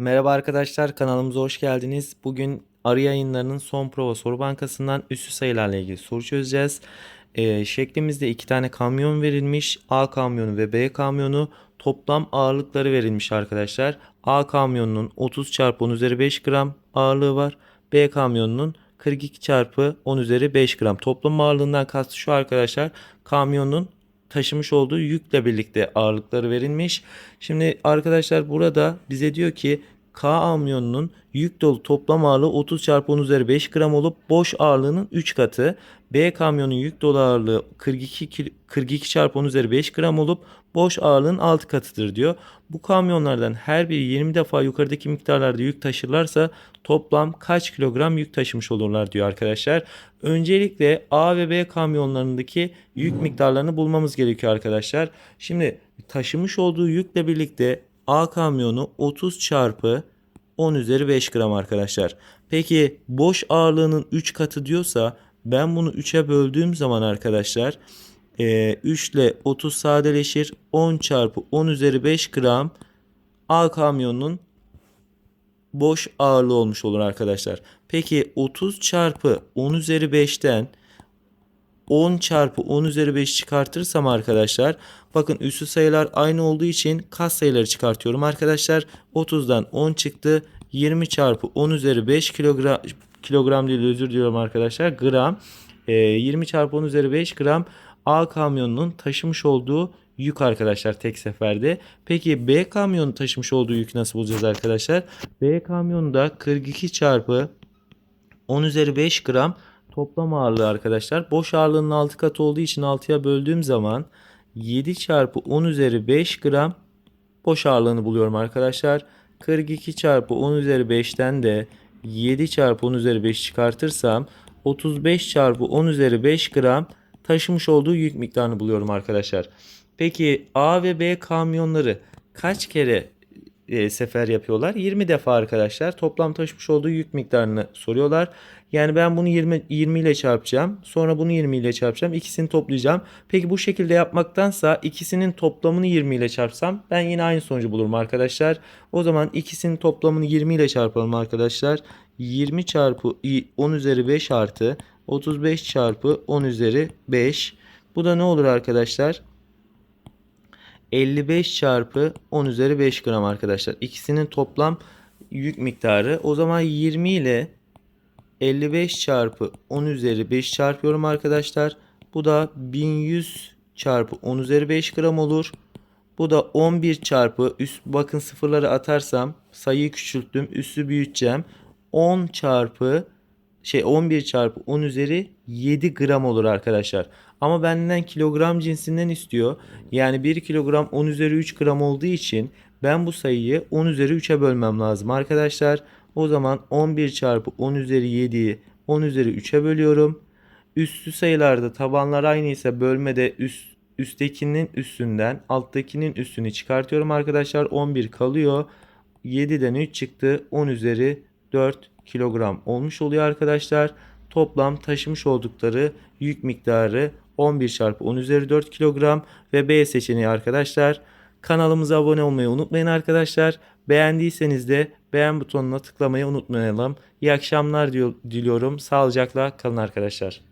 Merhaba arkadaşlar kanalımıza hoş geldiniz. Bugün arı yayınlarının son prova soru bankasından üssü sayılarla ilgili soru çözeceğiz. Ee, şeklimizde iki tane kamyon verilmiş. A kamyonu ve B kamyonu toplam ağırlıkları verilmiş arkadaşlar. A kamyonunun 30 çarpı 10 üzeri 5 gram ağırlığı var. B kamyonunun 42 çarpı 10 üzeri 5 gram. Toplam ağırlığından kastı şu arkadaşlar. Kamyonun taşımış olduğu yükle birlikte ağırlıkları verilmiş. Şimdi arkadaşlar burada bize diyor ki K amyonunun yük dolu toplam ağırlığı 30 çarpı 10 üzeri 5 gram olup boş ağırlığının 3 katı. B kamyonun yük dolu ağırlığı 42, kil- 42 çarpı 10 üzeri 5 gram olup boş ağırlığın 6 katıdır diyor. Bu kamyonlardan her biri 20 defa yukarıdaki miktarlarda yük taşırlarsa toplam kaç kilogram yük taşımış olurlar diyor arkadaşlar. Öncelikle A ve B kamyonlarındaki yük miktarlarını bulmamız gerekiyor arkadaşlar. Şimdi taşımış olduğu yükle birlikte A kamyonu 30 çarpı 10 üzeri 5 gram arkadaşlar. Peki boş ağırlığının 3 katı diyorsa ben bunu 3'e böldüğüm zaman arkadaşlar e, 3 ile 30 sadeleşir. 10 çarpı 10 üzeri 5 gram A kamyonunun boş ağırlığı olmuş olur arkadaşlar. Peki 30 çarpı 10 üzeri 5'ten 10 çarpı 10 üzeri 5 çıkartırsam arkadaşlar bakın üssü sayılar aynı olduğu için kas sayıları çıkartıyorum arkadaşlar 30'dan 10 çıktı 20 çarpı 10 üzeri 5 kilogram kilogram değil özür diliyorum arkadaşlar gram Ee, 20 çarpı 10 üzeri 5 gram A kamyonunun taşımış olduğu yük arkadaşlar tek seferde. Peki B kamyonun taşımış olduğu yükü nasıl bulacağız arkadaşlar? B kamyonunda 42 çarpı 10 üzeri 5 gram toplam ağırlığı arkadaşlar. Boş ağırlığının 6 katı olduğu için 6'ya böldüğüm zaman 7 çarpı 10 üzeri 5 gram boş ağırlığını buluyorum arkadaşlar. 42 çarpı 10 üzeri 5'ten de 7 çarpı 10 üzeri 5 çıkartırsam 35 çarpı 10 üzeri 5 gram taşımış olduğu yük miktarını buluyorum arkadaşlar. Peki A ve B kamyonları kaç kere e, sefer yapıyorlar? 20 defa arkadaşlar. Toplam taşımış olduğu yük miktarını soruyorlar. Yani ben bunu 20, 20 ile çarpacağım. Sonra bunu 20 ile çarpacağım. İkisini toplayacağım. Peki bu şekilde yapmaktansa ikisinin toplamını 20 ile çarpsam ben yine aynı sonucu bulurum arkadaşlar. O zaman ikisinin toplamını 20 ile çarpalım arkadaşlar. 20 çarpı 10 üzeri 5 artı 35 çarpı 10 üzeri 5. Bu da ne olur arkadaşlar? 55 çarpı 10 üzeri 5 gram arkadaşlar. İkisinin toplam yük miktarı. O zaman 20 ile 55 çarpı 10 üzeri 5 çarpıyorum arkadaşlar. Bu da 1100 çarpı 10 üzeri 5 gram olur. Bu da 11 çarpı üst bakın sıfırları atarsam sayıyı küçülttüm. Üssü büyüteceğim. 10 çarpı şey 11 çarpı 10 üzeri 7 gram olur arkadaşlar. Ama benden kilogram cinsinden istiyor. Yani 1 kilogram 10 üzeri 3 gram olduğu için ben bu sayıyı 10 üzeri 3'e bölmem lazım arkadaşlar. O zaman 11 çarpı 10 üzeri 7'yi 10 üzeri 3'e bölüyorum. Üstü sayılarda tabanlar aynı ise bölmede üst, üsttekinin üstünden alttakinin üstünü çıkartıyorum arkadaşlar. 11 kalıyor. 7'den 3 çıktı. 10 üzeri 4 kilogram olmuş oluyor arkadaşlar. Toplam taşımış oldukları yük miktarı 11 çarpı 10 üzeri 4 kilogram ve B seçeneği arkadaşlar. Kanalımıza abone olmayı unutmayın arkadaşlar. Beğendiyseniz de beğen butonuna tıklamayı unutmayalım. İyi akşamlar diliyorum. Sağlıcakla kalın arkadaşlar.